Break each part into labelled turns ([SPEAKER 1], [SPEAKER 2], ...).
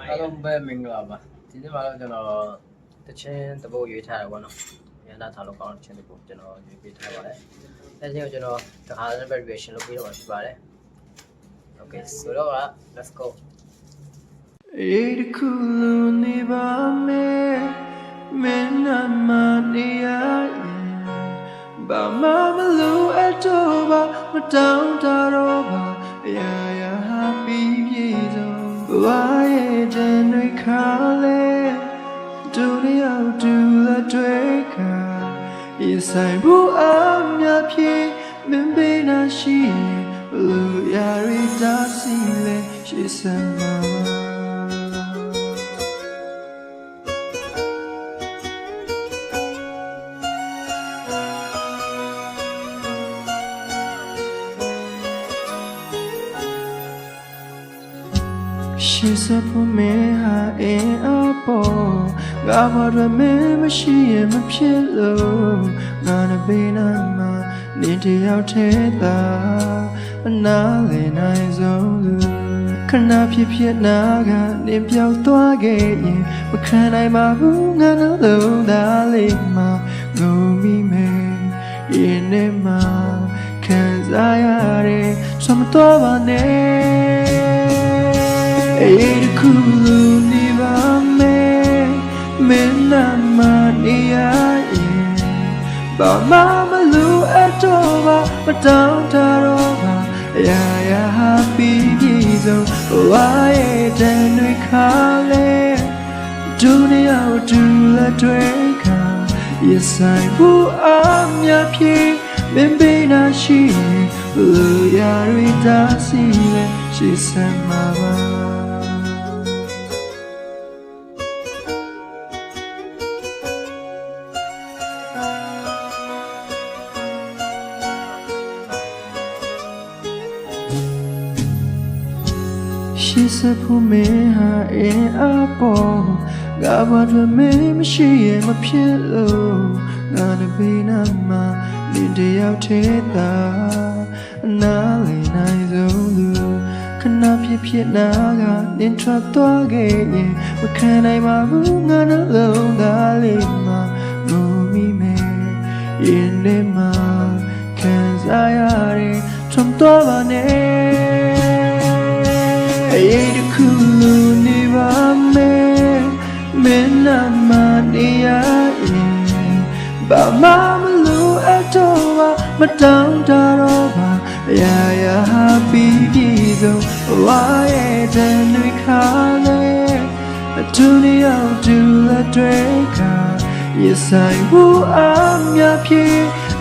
[SPEAKER 1] အားလုံးပဲမင်္ဂလာပါဒီနေ့မှာတော့ကျွန်တော်တချင်းတပုတ်ရွေးထားတယ်ပေါ့နော်ရန်နာထားလို့ကောင်းတဲ့တချင်းတပုတ်ကျွန်တော်ရွေးပေးထားပါတယ်အဲချင်းကိုကျွန်တော်တခါတည်းပဲ reaction လုပ်ပေးတော့မှာဖြစ်ပါတယ် Okay ဆိုတော့က let's go
[SPEAKER 2] အေးတခုလုံးနေပါမယ်မင်းနာမနေရရင်ဘာမှမလို့အတော့ပါမတောင်းတတော့ပါအရာရာဟာပြီးပြေဆုံးဘ ရဆိုင်ဘူးအမြဖြေမင်းပေးနာရှိရင်ဘလို့ရာရီတာစီလဲရှိစမ်းမှာပါရှိစဖို့မင်းဟာအင်းအ ပေါ်ငါမရမင်းမရှိရင်မဖြစ်လို့ငါနဲ့ဘေးနားမှာနေတယောက်ထဲသာအနာလေနိုင်ဆုံးလူခဏဖြစ်ဖြစ်နာကနေပြောက်သွားခဲ့ရင်မခံနိုင်ပါဘူးငါနှလုံးသားလေးမှာငုံမိမယ်ရင်ထဲမှာခံစားရတဲ့ဆွမတော်ပါနဲ့အေးတခုလူနေပါမယ် မင်းနာမနေရရင်ဘာမှမလို့အတော့ပါမတောင်းတတော့ပါအရာရာဟာပြီးပြီဆုံးဝါရဲ့တန်တွေခါလဲဒုနီယာကိုဒူလက်တွေခါရဆိုင်ဘူးအမြဖြေမင်းပေးနာရှိရင်လူရာတွေတားစီလဲရှိစမ်းမှာပါ ရှိစဖို့မင်းဟာအင်းအပေါ်ငါဘာတွေမင်းမရှိရင်မဖြစ်လို့ငါနဲ့ဘေးနားမှာနေတယောက်ထဲသာအနာလေးနိုင်ဆုံးလူခဏဖြစ်ဖြစ်နာကနင်ထွက်သွားခဲ့ရင်မခံနိုင်ပါဘူးငါနှလုံးသားလေးမှာငုံမိမယ်ရင်ထဲမှာခံစားရတဲ့ထုံတော့ပါနဲ့ နာမနေရရင်ဘာမှမလို့အတော့ပါမတောင်းတတော့ပါအရာရာဟာပြီးပြီဆုံးဝါရဲ့တန်တွေခါလဲအထူးနေအောင်ဒူလက်တွေခါရဆိုင်ဘူးအမြဖြေ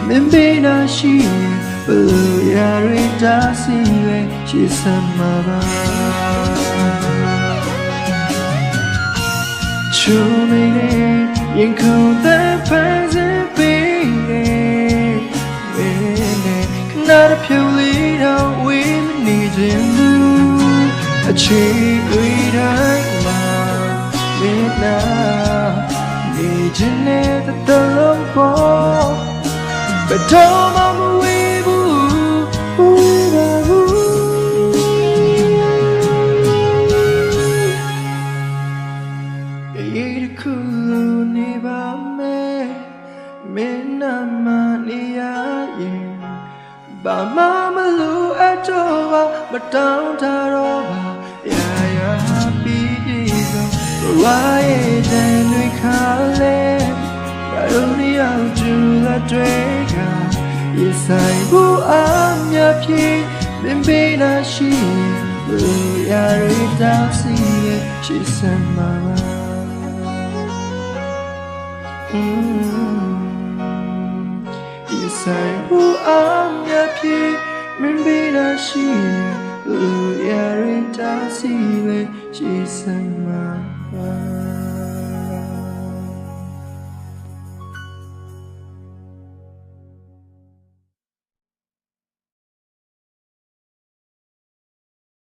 [SPEAKER 2] မင်းပေးနာရှိရင်ဘလို့ရာရီတားစီလဲရှိစမ်းမှာပါ ချုံနေရင်ခုန်တဲ့ဖန်စပေးနေမင်းနဲ့ခဏတစ်ဖြူလေးတော့ဝေးမနေခြင်းဘူးအချီတွေတိုင်းမှာမင်းနာနေခြင်းနဲ့တလုံးပေါ်ဘယ်တော့မှမဝေး မင်းနာမနေရရင်ဘာမှမလို့အတော့ပါမတောင်းတတော့ပါရာရာပြီးပြီဆုံးဝါရဲ့တန်တွေခါလဲဘာလို့နေအောင်ကျူလာတွေကရဆိုင်ဘူးအမြဖြေမင်းပေးနာရှိရင်လူရာရီတားစီရဲ့ရှိစမ်းမှာပါဒီ ဆိုင်ဘူးအမြပြေမင်းပေးတာရှိရင်လူရရင်တာစီလေရှိစမ်းမှာပါ